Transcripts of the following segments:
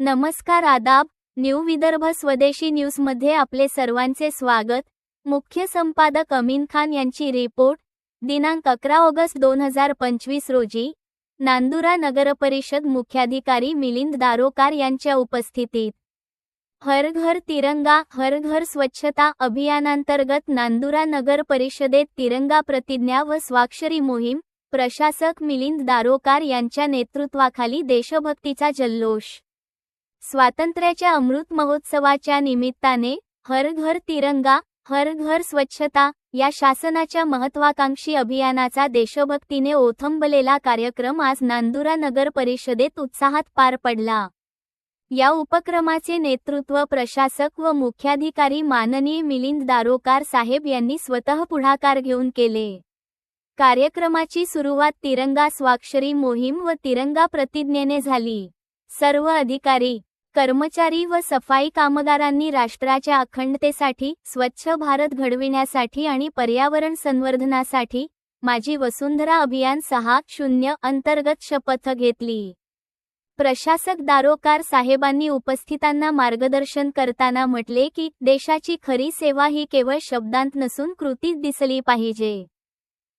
नमस्कार आदाब न्यू विदर्भ स्वदेशी न्यूजमध्ये आपले सर्वांचे स्वागत. मुख्य संपादक अमीन खान यांची रिपोर्ट दिनांक अकरा ऑगस्ट दोन हजार पंचवीस रोजी. नांदुरा नगरपरिषद मुख्याधिकारी मिलिंद दारोकार यांच्या उपस्थितीत. हर घर तिरंगा हर घर स्वच्छता अभियानांतर्गत नांदुरा नगर परिषदेत तिरंगा प्रतिज्ञा व स्वाक्षरी मोहीम प्रशासक मिलिंद दारोकार यांच्या नेतृत्वाखाली देशभक्तीचा जल्लोष. स्वातंत्र्याच्या अमृत महोत्सवाच्या निमित्ताने हर घर तिरंगा हर घर स्वच्छता या शासनाच्या महत्वाकांक्षी अभियानाचा देशभक्तीने ओथंबलेला कार्यक्रम आज नांदुरा नगर परिषदेत उत्साहात पार पडला. या उपक्रमाचे नेतृत्व प्रशासक व मुख्याधिकारी माननीय मिलिंद दारोकार साहेब यांनी स्वतः पुढाकार घेऊन केले. कार्यक्रमाची सुरुवात तिरंगा स्वाक्षरी मोहीम व तिरंगा प्रतिज्ञेने झाली. सर्व अधिकारी कर्मचारी व सफाई कामगारांनी राष्ट्राच्या अखंडतेसाठी स्वच्छ भारत घडविण्यासाठी आणि पर्यावरण संवर्धनासाठी माझी वसुंधरा अभियान सहा शून्य अंतर्गत शपथ घेतली. प्रशासक दारोकार साहेबांनी उपस्थितांना मार्गदर्शन करताना म्हटले की देशाची खरी सेवा ही केवळ शब्दांत नसून कृतीत दिसली पाहिजे.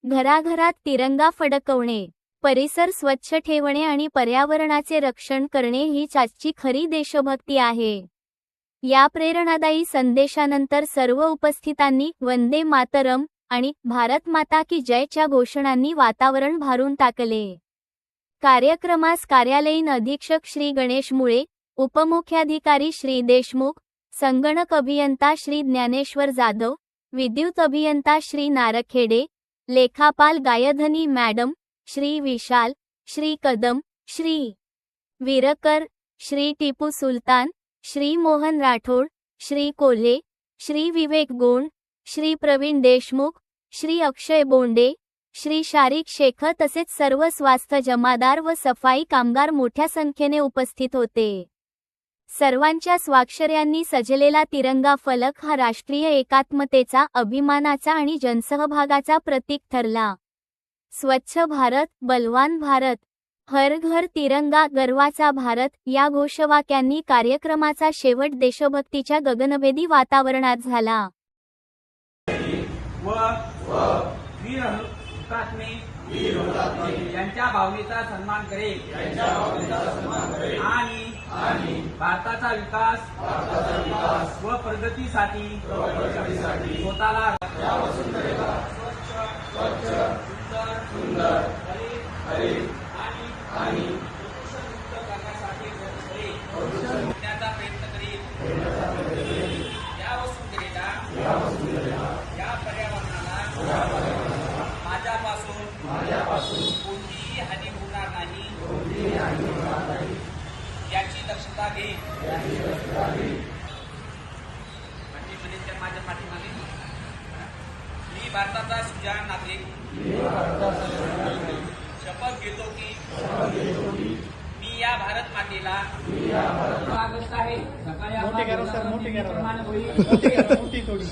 घराघरात तिरंगा फडकवणे परिसर स्वच्छ ठेवणे आणि पर्यावरणाचे रक्षण करणे ही आजची खरी देशभक्ती आहे. या प्रेरणादायी संदेशानंतर सर्व उपस्थितांनी वंदे मातरम आणि भारत माता की जयच्या घोषणांनी वातावरण भारून टाकले. कार्यक्रमास कार्यालयीन अधीक्षक श्री गणेश मुळे उपमुख्याधिकारी श्री देशमुख संगणक अभियंता श्री ज्ञानेश्वर जाधव विद्युत अभियंता श्री नारखेडे लेखापाल गायधनी मॅडम श्री विशाल श्री कदम श्री विरकर श्री टिपू सुलतान श्री मोहन राठोड श्री कोल्हे श्री विवेक गोंड श्री प्रवीण देशमुख श्री अक्षय बोंडे श्री शारिक शेख तसेच सर्व स्वास्थ्य जमादार व सफाई कामगार मोठ्या संख्येने उपस्थित होते. सर्वांच्या स्वाक्षऱ्यांनी सजलेला तिरंगा फलक हा राष्ट्रीय एकात्मतेचा अभिमानाचा आणि जनसहभागाचा प्रतीक ठरला. स्वच्छ भारत बलवान भारत हर घर तिरंगा गर्वाचा भारत या घोषवाक्यांनी कार्यक्रमाचा शेवट देशभक्तीच्या गगनभेदी वातावरणात झाला. हुतात्मे यांच्या भावनेचा सन्मान करेल. आणि भारताचा विकास व प्रगतीसाठी स्वतःला सुंदर याची दक्षता घे. आणि म्हणजे माझ्या पाठीमागे. मी भारताचा सुजाण नागरिक. शपथ घेतो की मी या भारत मातेला ऑगस्ट आहे. सकाळी मोठी होईल.